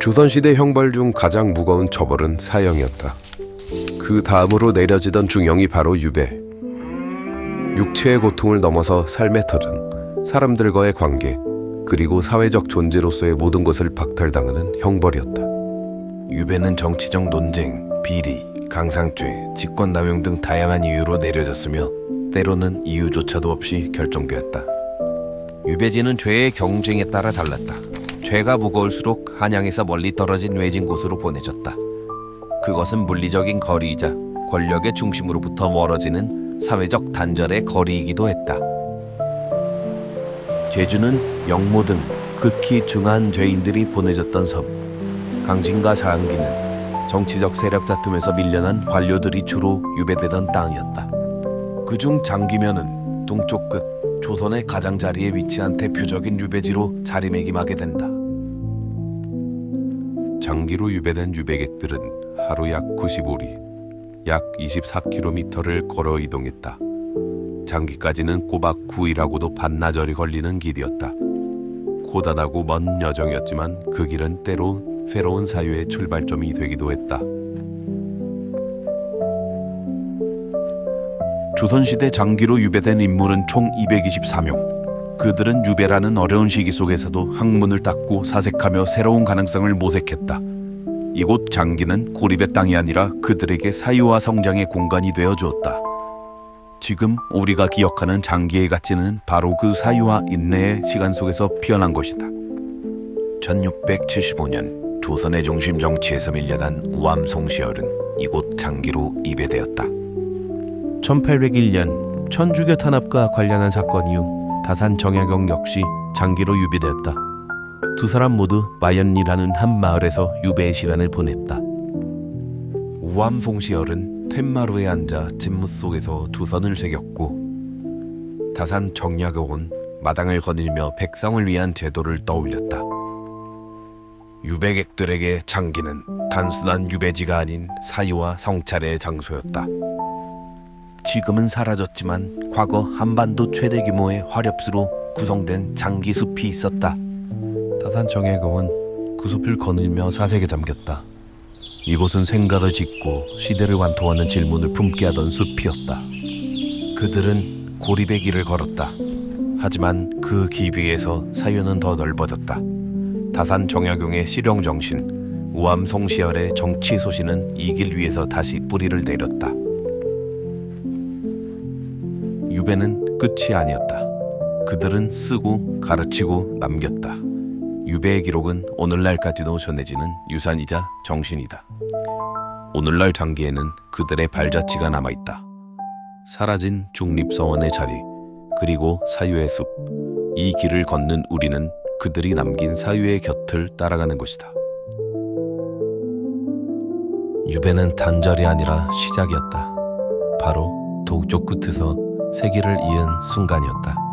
조선시대 형벌 중 가장 무거운 처벌은 사형이었다. 그 다음으로 내려지던 중형이 바로 유배. 육체의 고통을 넘어서 삶의 틀은 사람들과의 관계 그리고 사회적 존재로서의 모든 것을 박탈당하는 형벌이었다. 유배는 정치적 논쟁, 비리, 강상죄, 직권남용 등 다양한 이유로 내려졌으며 때로는 이유조차도 없이 결정되었다. 유배지는 죄의 경쟁에 따라 달랐다. 죄가 무거울수록 한양에서 멀리 떨어진 외진 곳으로 보내졌다. 그것은 물리적인 거리이자 권력의 중심으로부터 멀어지는 사회적 단절의 거리이기도 했다. 제주는 영모 등 극히 중한 죄인들이 보내졌던 섬. 강진과 사항기는 정치적 세력 다툼에서 밀려난 관료들이 주로 유배되던 땅이었다. 그중 장기면은 동쪽 끝 조선의 가장자리에 위치한 대표적인 유배지로 자리매김하게 된다. 장기로 유배된 유배객들은 하루 약 95리, 약 24km를 걸어 이동했다. 장기까지는 꼬박 9일하고도 반나절이 걸리는 길이었다. 고단하고 먼 여정이었지만 그 길은 때로 새로운 사유의 출발점이 되기도 했다. 조선시대 장기로 유배된 인물은 총 224명. 그들은 유배라는 어려운 시기 속에서도 학문을 닦고 사색하며 새로운 가능성을 모색했다. 이곳 장기는 고립의 땅이 아니라 그들에게 사유와 성장의 공간이 되어 주었다. 지금 우리가 기억하는 장기의 가치는 바로 그 사유와 인내의 시간 속에서 피어난 것이다. 1675년 조선의 중심 정치에서 밀려난 우암 송시열은 이곳 장기로 입배되었다. 1801년 천주교 탄압과 관련한 사건 이후 다산 정약용 역시 장기로 유배되었다. 두 사람 모두 마연리라는 한 마을에서 유배의 시간을 보냈다. 우암 송시열은 텐마루에 앉아 진무 속에서 두 선을 새겼고 다산 정약용은 마당을 거닐며 백성을 위한 제도를 떠올렸다. 유배객들에게 장기는 단순한 유배지가 아닌 사유와 성찰의 장소였다. 지금은 사라졌지만 과거 한반도 최대 규모의 화렵수로 구성된 장기숲이 있었다. 정예공은 그 숲을 거닐며 사색에 잠겼다. 이곳은 생각을 짓고 시대를 완토하는 질문을 품게 하던 숲이었다. 그들은 고립의 길을 걸었다. 하지만 그길 위에서 사유는 더 넓어졌다. 다산 정약용의 실용 정신, 우암 송시열의 정치 소신은 이 길 위에서 다시 뿌리를 내렸다. 유배는 끝이 아니었다. 그들은 쓰고 가르치고 남겼다. 유배의 기록은 오늘날까지도 전해지는 유산이자 정신이다. 오늘날 장기에는 그들의 발자취가 남아있다. 사라진 중립서원의 자리, 그리고 사유의 숲. 이 길을 걷는 우리는 그들이 남긴 사유의 곁을 따라가는 것이다. 유배는 단절이 아니라 시작이었다. 바로 동쪽 끝에서 세기를 이은 순간이었다.